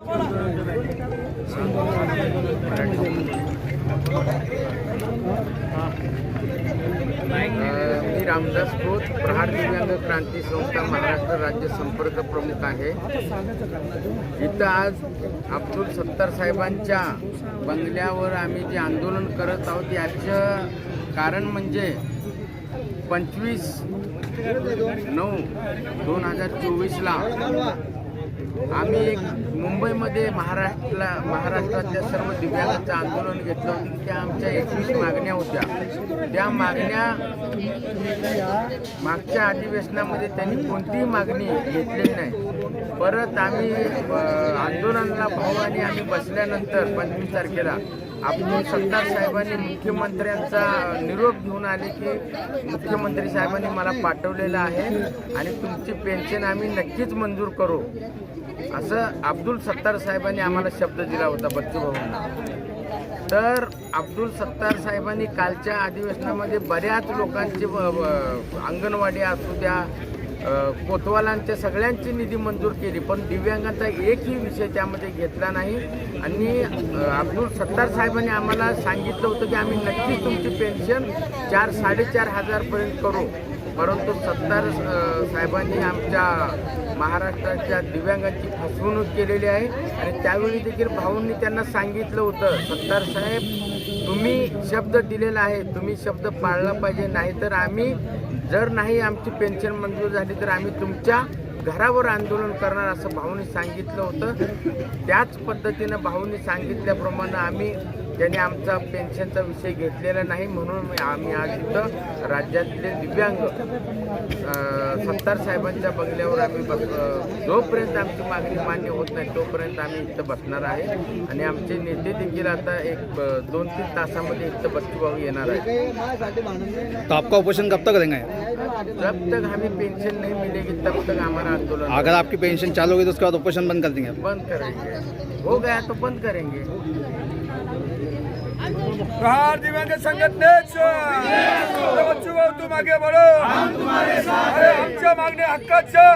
मी रामदास खोत प्रहार दिव्यांग क्रांती संस्था महाराष्ट्र राज्य संपर्क प्रमुख आहे. इथं आज अब्दुल सत्तार साहेबांच्या बंगल्यावर आम्ही जे आंदोलन करत आहोत याचं कारण म्हणजे पंचवीस नऊ दोन हजार चोवीसला आम्ही एक मुंबईमध्ये महाराष्ट्राला महाराष्ट्रातल्या सर्व दिव्यांगांचं आंदोलन घेतलं होतं. की त्या आमच्या एकवीस मागण्या होत्या. त्या मागण्या मागच्या अधिवेशनामध्ये त्यांनी कोणतीही मागणी घेतलेली नाही. परत आम्ही आंदोलनाला भाऊ आणि आम्ही बसल्यानंतर पंचवीस तारखेला आपण सत्तार साहेबांनी मुख्यमंत्र्यांचा निरोप घेऊन आले की मुख्यमंत्री साहेबांनी मला पाठवलेलं आहे आणि तुमची पेन्शन आम्ही नक्कीच मंजूर करू. असं अब्दुल सत्तार साहेबांनी आम्हाला शब्द दिला होता बच्चू भाऊंना तर अब्दुल सत्तार साहेबांनी कालच्या अधिवेशनामध्ये बऱ्याच लोकांची अंगणवाडी असू द्या कोतवालांच्या सगळ्यांची निधी मंजूर केली पण दिव्यांगांचा एकही विषय त्यामध्ये घेतला नाही. आणि अब्दुल सत्तार साहेबांनी आम्हाला सांगितलं होतं की आम्ही नक्कीच तुमची पेन्शन चार साडेचार हजारपर्यंत करू. परंतु सत्तार साहेबांनी आमच्या महाराष्ट्राच्या दिव्यांगांची फसवणूक केलेली आहे. आणि त्यावेळी देखील भाऊंनी त्यांना सांगितलं होतं सत्तार साहेब तुम्ही शब्द दिलेला आहे तुम्ही शब्द पाळला पाहिजे नाहीतर आम्ही जर नाही आमची पेन्शन मंजूर झाली तर आम्ही तुमच्या घरावर आंदोलन करणार असं भाऊनी सांगितलं होतं. त्याच पद्धतीनं भाऊनी सांगितल्याप्रमाणे आम्ही त्यांनी आमचा पेन्शनचा विषय घेतलेला नाही म्हणून आम्ही आज इथं राज्यातले दिव्यांग सत्तार साहेबांच्या बंगल्यावर आम्ही बस जोपर्यंत आमची मागणी मान्य होत नाही तोपर्यंत आम्ही इथं बसणार आहे. आणि आमचे नेते देखील आता एक दोन तीन तासामध्ये इथं बच्चूभाऊ येणार आहे तो आपका ऑपरेशन कब तक करेंगे? जब तक हमें पेंशन नहीं मिलेगी तब तक हमारा आंदोलन अगर आपकी पेंशन चालू होगी तो उसके बाद ऑपरेशन बंद कर देंगे बंद करेंगे। हो गया तो बंद करेंगे। प्रहार दिव्यांग संघटनेचं. बच्चू भाऊ तू मागे बढो आमच्या मागण्या हक्काच्या.